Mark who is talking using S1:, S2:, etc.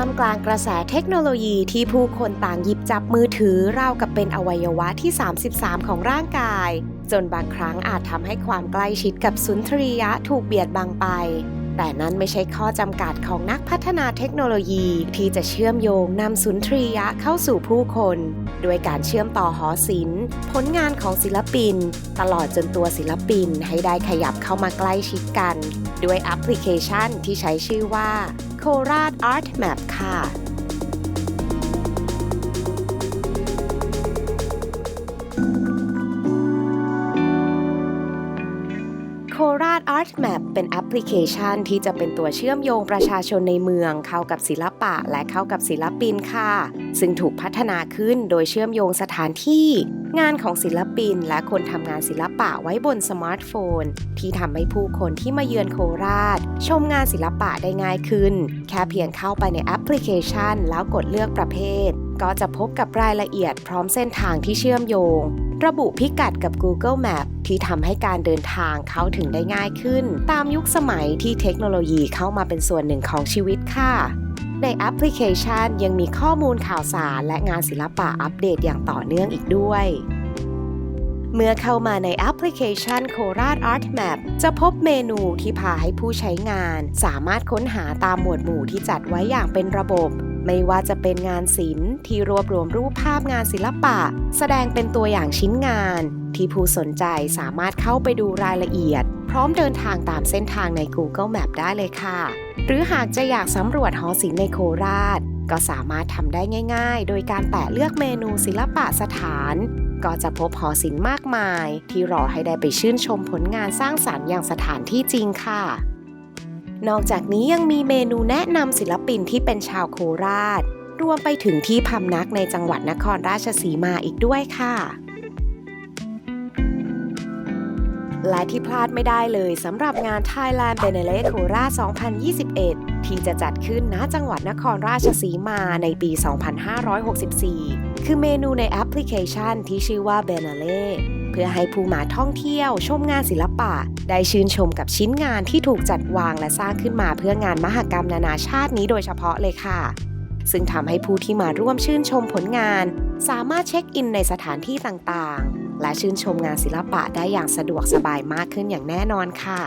S1: ามกลางกระแสเทคโนโลยีที่ผู้คนต่างหยิบจับมือถือราวกับเป็นอวัยวะที่ 33 ของร่างกาย จนบางครั้งอาจทำให้ความใกล้ชิดกับสุนทรียะถูกเบียดบังไป แต่นั่นไม่ใช่ข้อจำกัดของนักพัฒนาเทคโนโลยี ที่จะเชื่อมโยงนำสุนทรียะเข้าสู่ผู้คนด้วยการเชื่อมต่อหอศิลป์ ผลงานของศิลปิน ตลอดจนตัวศิลปินให้ได้ขยับเข้ามาใกล้ชิดกัน ด้วยแอปพลิเคชันที่ใช้ชื่อว่าโคราช Art Map ค่ะ ราช Art Map เป็นแอปพลิเคชันที่จะเป็นตัวเชื่อมโยงประชาชนในเมือง เข้ากับศิลปะและเข้ากับศิลปินค่ะ ซึ่งถูกพัฒนาขึ้นโดยเชื่อมโยงสถานที่ งานของศิลปินและคนทำงานศิลปะไว้บนสมาร์ทโฟน ที่ทำให้ผู้คนที่มาเยือนโคราช ชมงานศิลปะได้ง่ายขึ้น แค่เพียงเข้าไปในแอปพลิเคชัน แล้วกดเลือกประเภท ก็จะพบกับรายละเอียดพร้อมเส้นทางที่เชื่อมโยง ระบุพิกัดกับ Google Map ที่ทำให้การเดินทางเข้าถึงได้ง่ายขึ้น ตามยุคสมัยที่เทคโนโลยีเข้ามาเป็นส่วนหนึ่งของชีวิตค่ะในแอปพลิเคชันยังมีข้อมูลข่าวสารและงานศิลปะอัปเดตอย่างต่อเนื่องอีกด้วย เมื่อเข้ามาในแอปพลิเคชันโคราช Art Map จะพบเมนูที่พาให้ผู้ใช้งาน สามารถค้นหาตามหมวดหมู่ที่จัดไว้อย่างเป็นระบบ ไม่ว่าจะเป็นงานศิลป์ที่รวบรวมรูปภาพงานศิลปะ แสดงเป็นตัวอย่างชิ้นงาน ที่ผู้สนใจสามารถเข้าไปดูรายละเอียด พร้อมเดินทางตามเส้นทางใน Google Map ได้เลยค่ะ หรือหากจะอยากสำรวจหอศิลป์ในโคราช ก็สามารถทำได้ง่าย ๆ โดยการแตะเลือกเมนูศิลปะสถาน ก็จะพบหอศิลป์มากมาย ที่รอให้ได้ไปชื่นชมผลงานสร้างสรรค์อย่างสถานที่จริงค่ะ นอกจากนี้ยังมีเมนูแนะนำศิลปินที่เป็นชาวโคราช รวมไปถึงที่พำนักในจังหวัดนครราชสีมาอีกด้วยค่ะ และที่พลาดไม่ได้เลยสำหรับงาน Thailand b e n e l e โคราช 2021 ที่จะจัดขึ้นณจังหวัดนครราชสีมาในปี 2564 คือเมนูในแอปพลิเคชันที่ชื่อว่า b e n e l e เพื่อให้ผู้มาท่องเที่ยวชมงานศิลปะ ได้ชื่นชมกับชิ้นงานที่ถูกจัดวางและสร้างขึ้นมาเพื่องานมหกรรมนานาชาตินี้โดยเฉพาะเลยค่ะ ซึ่งทำให้ผู้ที่มาร่วมชื่นชมผลงาน สามารถเช็คอินในสถานที่ต่างๆ และชื่นชมงานศิลปะได้อย่างสะดวกสบายมากขึ้นอย่างแน่นอนค่ะ